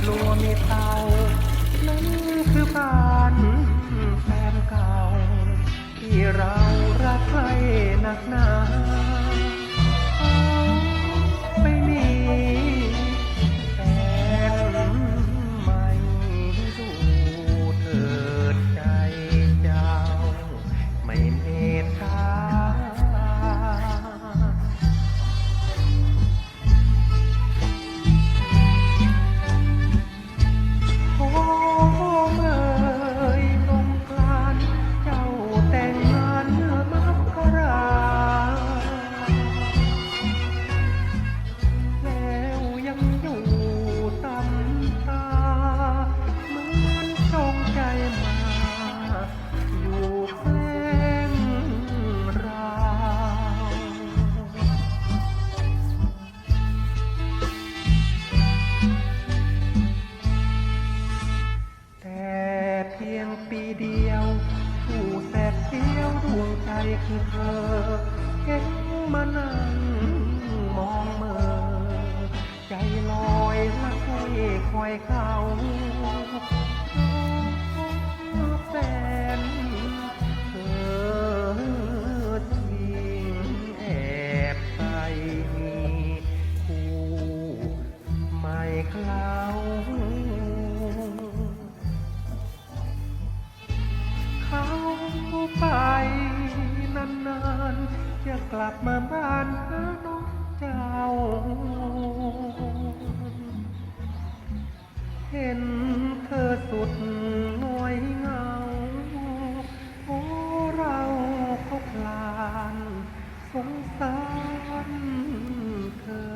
กลัวมีเตานั่นคือบ้านแฟนเก่า ที่เรารักใครนักหนา ปีเดียว ผู้แสนเดียวดวงใจคือเธอเห็นมานั่งมองเมื่อใจลอยละค่อยคอยเข้า ลับมาบ้านหาน้องเจ้า เห็นเธอสุดหน้อยเงา โอ้เราเขาพลานสงสารเธอ